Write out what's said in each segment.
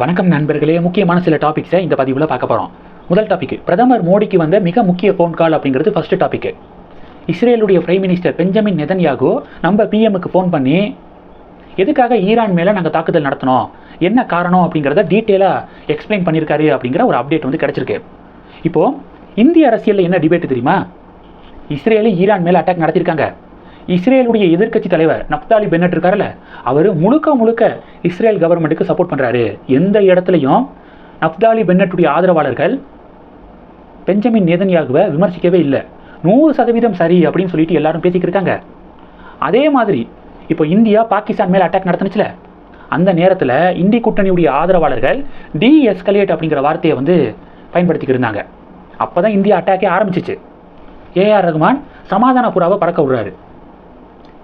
வணக்கம் நண்பர்களே. முக்கியமான சில டாபிக்ஸை இந்த பதிவில் பார்க்க போகிறோம் முதல் டாபிக் பிரதமர் மோடிக்கு வந்த மிக முக்கிய ஃபோன் கால் அப்படிங்கிறது ஃபர்ஸ்ட் டாபிக் இஸ்ரேலுடைய பிரைம் மினிஸ்டர் பெஞ்சமின் நெதன்யாகு நம்ம பிஎம்முக்கு ஃபோன் பண்ணி எதுக்காக ஈரான் மேலே நாங்கள் தாக்குதல் நடத்தினோம்? என்ன காரணம்? அப்படிங்கிறத டீட்டெயிலாக எக்ஸ்பிளைன் பண்ணியிருக்காரு அப்படிங்கிற ஒரு அப்டேட் வந்து கிடச்சிருக்கு. இப்போது இந்திய அரசியலில் என்ன டிபேட் தெரியுமா? இஸ்ரேலு ஈரான் மேலே அட்டாக் நடத்தியிருக்காங்க இஸ்ரேலுடைய எதிர்க்கட்சி தலைவர் நப்தாலி பென்னட் இருக்கார்ல அவர் முழுக்க முழுக்க இஸ்ரேல் கவர்மெண்ட்டுக்கு சப்போர்ட் பண்ணுறாரு எந்த இடத்துலையும் நப்தாலி பென்னட்டுடைய ஆதரவாளர்கள் பெஞ்சமின் நேதன்யாகுவை விமர்சிக்கவே இல்லை. நூறு சதவீதம் சரி அப்படின்னு சொல்லிட்டு எல்லாரும் பேசிக்கிருக்காங்க இருக்காங்க. அதே மாதிரி இப்போ இந்தியா பாகிஸ்தான் மேலே அட்டாக் நடத்துனுச்சுல அந்த நேரத்தில் இந்தி கூட்டணியுடைய ஆதரவாளர்கள் டி எஸ்கலேட் அப்படிங்கிற வார்த்தையை வந்து பயன்படுத்திக்கிட்டு இருந்தாங்க. அப்போ தான் இந்தியா அட்டாக்கே ஆரம்பிச்சிச்சு. ஏஆர் ரகுமான் சமாதான புறாவை பறக்க விடுறாரு.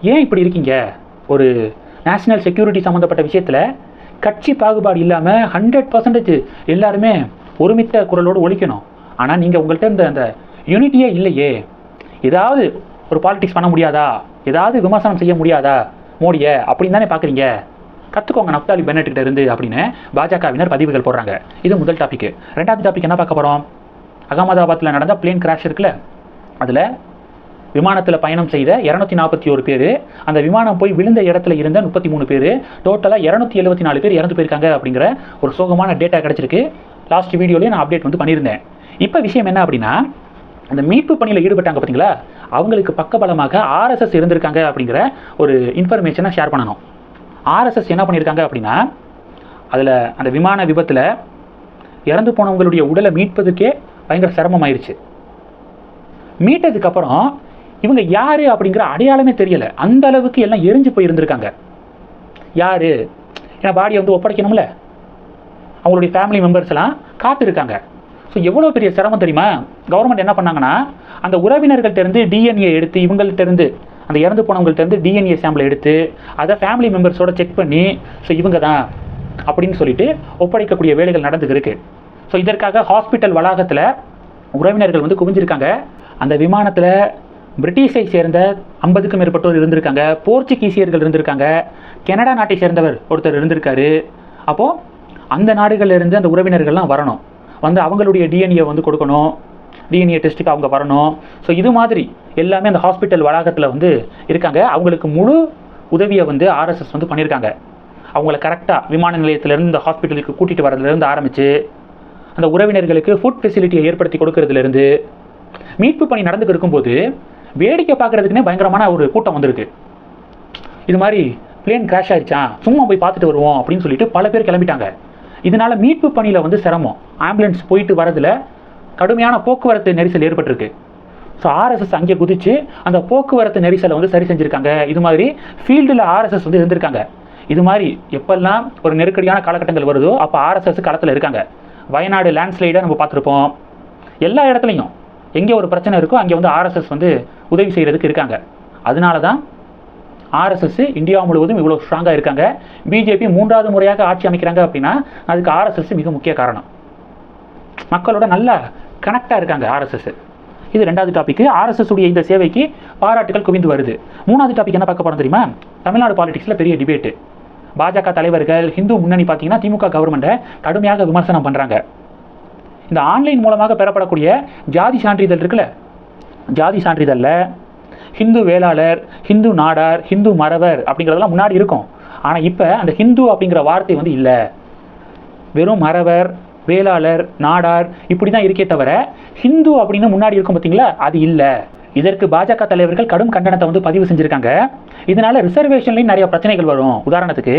ஏன் இப்படி இருக்கீங்க? ஒரு நேஷனல் செக்யூரிட்டி சம்மந்தப்பட்ட விஷயத்தில் கட்சி பாகுபாடு இல்லாமல் ஹண்ட்ரட் பர்சன்டேஜ் எல்லாருமே ஒருமித்த குரலோடு ஒழிக்கணும் ஆனால் நீங்கள் உங்கள்கிட்ட இந்த அந்த யூனிட்டியே இல்லையே. ஏதாவது ஒரு பாலிடிக்ஸ் பண்ண முடியாதா? ஏதாவது விமர்சனம் செய்ய முடியாதா? மோடியை அப்படின்னு தானே பார்க்குறீங்க கற்றுக்கோங்க நப்தாலி பென்னட்டுக்கிட்ட இருந்து அப்படின்னு பாஜகவினர் பதிவுகள் போடுறாங்க. இது முதல் டாபிக் ரெண்டாவது டாபிக் என்ன பார்க்க போகிறோம் அகமதாபாத்தில் நடந்த பிளேன் கிராஷ் இருக்குல்ல? அதில் விமானத்தில் பயணம் செய்த இரநூத்தி நாற்பத்தி ஒரு பேர் அந்த விமானம் போய் விழுந்த இடத்துல இருந்த முப்பத்தி மூணு பேர் டோட்டலாக இரநூத்தி எழுபத்தி நாலு பேர் இறந்து போயிருக்காங்க அப்படிங்கிற ஒரு சோகமான டேட்டா கிடச்சிருக்கு. லாஸ்ட் வீடியோலேயே நான் அப்டேட் வந்து பண்ணியிருந்தேன். இப்போ விஷயம் என்ன அப்படின்னா அந்த மீட்பு பணியில் ஈடுபட்டாங்க பார்த்தீங்களா அவங்களுக்கு பக்கபலமாக ஆர்எஸ்எஸ் இருந்திருக்காங்க அப்படிங்கிற ஒரு இன்ஃபர்மேஷனை ஷேர் பண்ணணும். ஆர்எஸ்எஸ் என்ன பண்ணியிருக்காங்க அப்படின்னா அதில் அந்த விமான விபத்தில் இறந்து போனவங்களுடைய உடலை மீட்பதுக்கே பயங்கர சிரமமாயிருச்சு. மீட்டதுக்கப்புறம் இவங்க யார் அப்படிங்கிற அடையாளமே தெரியலை. அந்த அளவுக்கு எல்லாம் எரிஞ்சு போயிருந்திருக்காங்க. யார்? ஏன்னா பாடியை வந்து ஒப்படைக்கணும்ல. அவங்களுடைய ஃபேமிலி மெம்பர்ஸ் எல்லாம் காத்திருக்காங்க. ஸோ எவ்வளோ பெரிய சிரமம் தெரியுமா? கவர்மெண்ட் என்ன பண்ணாங்கன்னா அந்த உறவினர்கள்ட்டேருந்து டிஎன்ஏ எடுத்து இவங்கள்ட்ட இருந்து அந்த இறந்து போனவங்கள்ட்ட இருந்து டிஎன்ஏ சாம்பிள் எடுத்து அதை ஃபேமிலி மெம்பர்ஸோட செக் பண்ணி ஸோ இவங்க தான் அப்படின்னு சொல்லிட்டு ஒப்படைக்கக்கூடிய வேலைகள் நடந்துக்கு ஸோ இதற்காக ஹாஸ்பிட்டல் வளாகத்தில் உறவினர்கள் வந்து குவிஞ்சிருக்காங்க. அந்த விமானத்தில் பிரிட்டிஷை சேர்ந்த ஐம்பதுக்கும் மேற்பட்டோர் இருந்திருக்காங்க. போர்ச்சுகீசியர்கள் இருந்திருக்காங்க. கனடா நாட்டை சேர்ந்தவர் ஒருத்தர் இருந்திருக்காரு. அப்போது அந்த நாடுகளிலிருந்து அந்த உறவினர்கள்லாம் வரணும். வந்து அவங்களுடைய டிஎன்ஏ வந்து கொடுக்கணும். டிஎன்ஏ டெஸ்ட்டுக்கு அவங்க வரணும். ஸோ இது மாதிரி எல்லாமே அந்த ஹாஸ்பிட்டல் வளாகத்தில் வந்து இருக்காங்க. அவங்களுக்கு முழு உதவியை வந்து ஆர்எஸ்எஸ் வந்து பண்ணியிருக்காங்க. அவங்கள கரெக்டாக விமான நிலையத்திலேருந்து இந்த ஹாஸ்பிட்டலுக்கு கூட்டிகிட்டு வரதுலேருந்து ஆரம்பித்து அந்த உறவினர்களுக்கு ஃபுட் ஃபெசிலிட்டியை ஏற்படுத்தி கொடுக்கறதுலேருந்து மீட்பு பணி நடந்துட்டு இருக்கும்போது வேடிக்கை பார்க்கறதுக்குனே பயங்கரமான ஒரு கூட்டம் வந்திருக்கு. இது மாதிரி பிளேன் கிராஷ் ஆயிடுச்சா சும்மா போய் பார்த்துட்டு வருவோம் அப்படின்னு சொல்லிட்டு பல பேர் கிளம்பிட்டாங்க. இதனால மீட்பு பணியில் வந்து சிரமம். ஆம்புலன்ஸ் போயிட்டு வரதுல கடுமையான போக்குவரத்து நெரிசல் ஏற்பட்டிருக்கு. ஸோ ஆர்எஸ்எஸ் அங்கே குதிச்சு அந்த போக்குவரத்து நெரிசலை வந்து சரி செஞ்சுருக்காங்க. இது மாதிரி ஃபீல்டில் ஆர்எஸ்எஸ் வந்து இருந்திருக்காங்க. இது மாதிரி எப்பெல்லாம் ஒரு நெருக்கடியான காலகட்டங்கள் வருதோ அப்போ ஆர்எஸ்எஸ் களத்தில் இருக்காங்க. வயநாடு லேண்ட்ஸ்லைடை நம்ம பார்த்துருப்போம். எல்லா இடத்துலையும். எங்கே ஒரு பிரச்சனை இருக்கோ அங்கே வந்து ஆர்எஸ்எஸ் வந்து உதவி செய்கிறதுக்கு இருக்காங்க. அதனால தான் ஆர்எஸ்எஸ் இந்தியா முழுவதும் இவ்வளோ ஸ்ட்ராங்காக இருக்காங்க. பிஜேபி மூன்றாவது முறையாக ஆட்சி அமைக்கிறாங்க அப்படின்னா அதுக்கு ஆர்எஸ்எஸ் மிக முக்கிய காரணம். மக்களோட நல்லா கனெக்டாக இருக்காங்க ஆர்எஸ்எஸ் இது ரெண்டாவது டாபிக் ஆர்எஸ்எஸ் உடைய இந்த சேவைக்கு பாராட்டுகள் குவிந்து வருது. மூணாவது டாபிக் என்ன பார்க்க போகிறோம் தெரியுமா? தமிழ்நாடு பாலிடிக்ஸில் பெரிய டிபேட்டு பாஜக தலைவர்கள் ஹிந்து முன்னணி பார்த்தீங்கன்னா திமுக கவர்மெண்ட்டை கடுமையாக விமர்சனம் பண்ணுறாங்க இந்த ஆன்லைன் மூலமாக பெறப்படக்கூடிய ஜாதி சான்றிதழ் இருக்குல்ல? ஜாதி சான்றிதழில் ஹிந்து வேளாளர் ஹிந்து நாடார் ஹிந்து மறவர் அப்படிங்கிறதெல்லாம் முன்னாடி இருக்கும். ஆனால் இப்போ அந்த ஹிந்து அப்படிங்கிற வார்த்தை வந்து இல்லை. வெறும் மறவர் வேளாளர் நாடார் இப்படி தான் இருக்கே தவிர ஹிந்து அப்படின்னு முன்னாடி இருக்கும் பார்த்தீங்களா அது இல்லை. இதற்கு பாஜக தலைவர்கள் கடும் கண்டனத்தை வந்து பதிவு செஞ்சுருக்காங்க. இதனால் ரிசர்வேஷன்லேயும் நிறைய பிரச்சனைகள் வரும். உதாரணத்துக்கு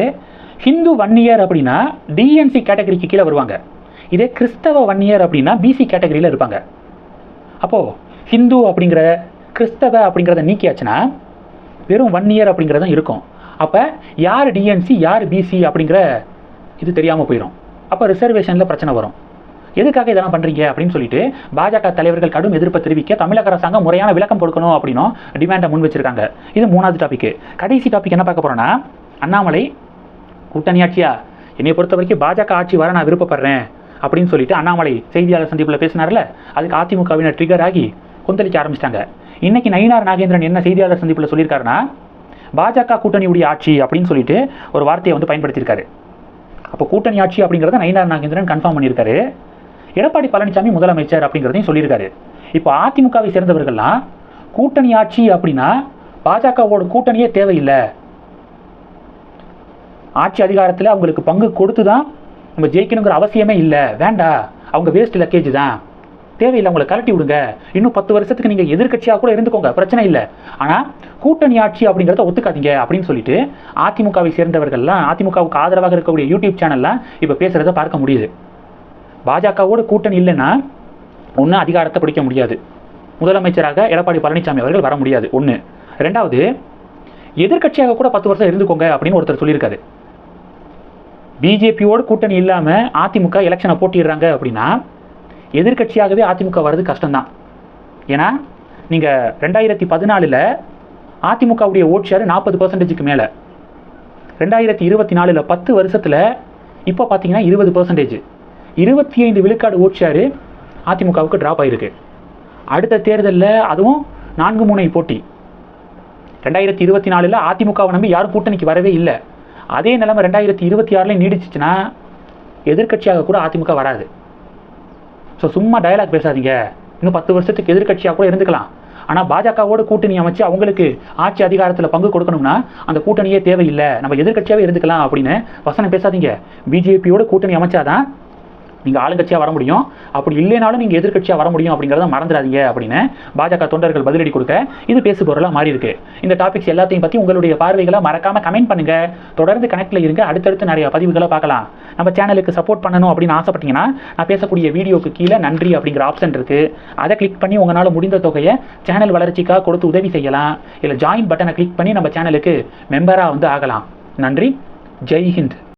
ஹிந்து வன்னியர் அப்படின்னா டிஎன்சி கேட்டகரிக்கு கீழே வருவாங்க. இதே கிறிஸ்தவ வன்னியர் அப்படின்னா பிசி கேட்டகரியில் இருப்பாங்க. அப்போது ஹிந்து அப்படிங்கிற கிறிஸ்தவ அப்படிங்கிறத நீக்கியாச்சுன்னா வெறும் ஒன் இயர் அப்படிங்கிறது தான் இருக்கும். அப்போ யார் டிஎன்சி யார் பிசி அப்படிங்கிற இது தெரியாமல் போயிடும் அப்போ ரிசர்வேஷனில் பிரச்சனை வரும். எதுக்காக இதெல்லாம் பண்ணுறீங்க அப்படின்னு சொல்லிட்டு பாஜக தலைவர்கள் கடும் எதிர்ப்பை தெரிவிக்க தமிழக அரசாங்கம் முறையான விளக்கம் கொடுக்கணும் அப்படின்னும் டிமாண்டை முன் வச்சிருக்காங்க. இது மூணாவது டாபிக் கடைசி டாபிக் என்ன பார்க்க போகிறோன்னா அண்ணாமலை கூட்டணி ஆட்சியா என்னை பொறுத்த வரைக்கும் பாஜக ஆட்சி வர நான் விருப்பப்படுறேன். அப்படின்னு சொல்லிட்டு அண்ணாமலை செய்தியாளர் சந்திப்பில் பேசினார்ல அதுக்கு அதிமுகவினர் ட்ரிகர் ஆகி கொந்தளிக்க ஆரம்பிச்சிட்டாங்க. இன்னைக்கு நயினார் நாகேந்திரன் என்ன செய்தியாளர் சந்திப்பில் சொல்லியிருக்காருன்னா பாஜக கூட்டணியுடைய ஆட்சி அப்படின்னு சொல்லிட்டு ஒரு வார்த்தையை வந்து பயன்படுத்தியிருக்காரு. அப்போ கூட்டணி ஆட்சி அப்படிங்கிறத நயினார் நாகேந்திரன் கன்ஃபார்ம் பண்ணியிருக்காரு. எடப்பாடி பழனிசாமி முதலமைச்சர் அப்படிங்கிறதையும் சொல்லியிருக்காரு. இப்போ அதிமுகவை சேர்ந்தவர்கள்லாம் கூட்டணி ஆட்சி அப்படின்னா பாஜகவோட கூட்டணியே தேவையில்லை. ஆட்சி அதிகாரத்தில் அவங்களுக்கு பங்கு கொடுத்து தான் நம்ம ஜெயிக்கணுங்கிற அவசியமே இல்லை. வேண்டாம் அவங்க வேஸ்ட் லக்கேஜ் தான். தேவையில்லை அவங்களை கலட்டி விடுங்க. இன்னும் பத்து வருஷத்துக்கு நீங்கள் எதிர்க்கட்சியாக கூட இருந்துக்கோங்க. பிரச்சனை இல்லை. ஆனால் கூட்டணி ஆட்சி அப்படிங்கிறத ஒத்துக்காதீங்க அப்படின்னு சொல்லிட்டு அதிமுகவை சேர்ந்தவர்கள்லாம் அதிமுகவுக்கு ஆதரவாக இருக்கக்கூடிய யூடியூப் சேனல்லாம் இப்போ பேசுகிறத பார்க்க முடியுது. பாஜகவோட கூட்டணி இல்லைன்னா ஒன்றும் அதிகாரத்தை பிடிக்க முடியாது. முதலமைச்சராக எடப்பாடி பழனிசாமி அவர்கள் வர முடியாது. ஒன்று ரெண்டாவது எதிர்க்கட்சியாக கூட பத்து வருஷம் இருந்துக்கோங்க அப்படின்னு ஒருத்தர் சொல்லியிருக்காரு. பிஜேபியோட கூட்டணி இல்லாமல் அதிமுக எலெக்ஷனை போட்டிடுறாங்க அப்படின்னா எதிர்க்கட்சியாகவே அதிமுக வர்றது கஷ்டம்தான். ஏன்னா நீங்கள் ரெண்டாயிரத்தி பதினாலில் அதிமுகவுடைய ஓட் ஷேர் நாற்பது பர்சன்டேஜுக்கு மேலே. ரெண்டாயிரத்தி இருபத்தி நாலில் பத்து வருஷத்தில் இப்போ பார்த்தீங்கன்னா இருபது பர்சன்டேஜ் இருபத்தி ஐந்து விழுக்காடு ஓட் ஷேரு அதிமுகவுக்கு ட்ராப் ஆகிருக்கு அடுத்த தேர்தலில் அதுவும் நான்கு முனை போட்டி. ரெண்டாயிரத்தி இருபத்தி நாலில் அதிமுகவை நம்பி யாரும் கூட்டணிக்கு வரவே இல்லை. அதே நிலைமை ரெண்டாயிரத்தி இருபத்தி ஆறுலேயும் நீடிச்சிச்சுன்னா எதிர்க்கட்சியாக கூட அதிமுக வராது. ஸோ சும்மா டயலாக் பேசாதீங்க. இன்னும் பத்து வருஷத்துக்கு எதிர்க்கட்சியாக கூட இருந்துக்கலாம். ஆனால் பாஜகவோட கூட்டணி அமைச்சு அவங்களுக்கு ஆட்சி அதிகாரத்தில் பங்கு கொடுக்கணும்னா அந்த கூட்டணியே தேவையில்லை. நம்ம எதிர்க்கட்சியாகவே இருந்துக்கலாம் அப்படின்னு வசனம் பேசாதீங்க. பிஜேபியோட கூட்டணி அமைச்சாதான் நீங்கள் ஆளுங்கட்சியாக வர முடியும். அப்படி இல்லைனாலும் நீங்கள் எதிர்க்கட்சியாக வர முடியும் அப்படிங்கிறத மறந்துடாதீங்க அப்படின்னு பாஜக தொண்டர்கள் பதிலடி கொடுக்க இது பேசு பொருளாக மாறி இருக்கு. இந்த டாபிக்ஸ் எல்லாத்தையும் பற்றி உங்களுடைய பார்வைகளை மறக்காம கமெண்ட் பண்ணுங்க. தொடர்ந்து கனெக்டில் இருங்க. அடுத்தடுத்து நிறைய பதிவுகளை பார்க்கலாம். நம்ம சேனலுக்கு சப்போர்ட் பண்ணணும் அப்படின்னு ஆசைப்பட்டீங்கன்னா நான் பேசக்கூடிய வீடியோக்கு கீழே நன்றி அப்படிங்கிற ஆப்ஷன் இருக்கு. அதை கிளிக் பண்ணி உங்களால் முடிந்த தொகையை சேனல் வளர்ச்சிக்காக கொடுத்து உதவி செய்யலாம். இல்லை ஜாயின் பட்டனை கிளிக் பண்ணி நம்ம சேனலுக்கு மெம்பராக வந்து ஆகலாம். நன்றி. ஜெய் ஹிந்த்.